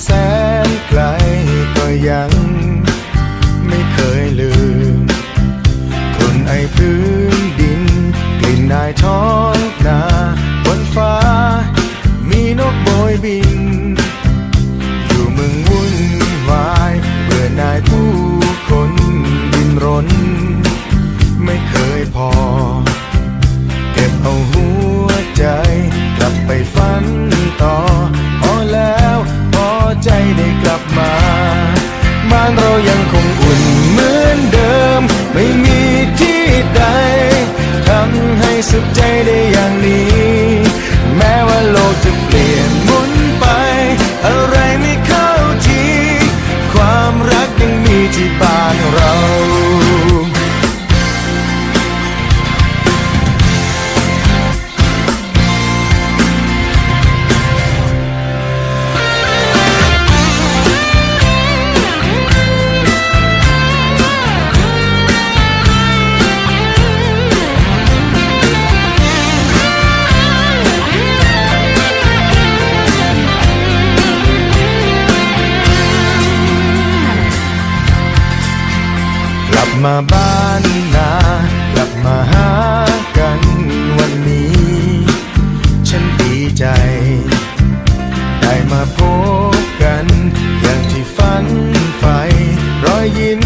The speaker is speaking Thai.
แสนไกลก็ยังไม่เคยลืม คนไอพื้นดิน กลิ่นนายท้องนาบนฟ้า มีนกโบยบิน ที่บ้านเรา มาบ้านนากลับมาหากันวันนี้ ฉันดีใจ ได้มาพบกัน อย่างที่ฝันไฝ่รอยยิ้ม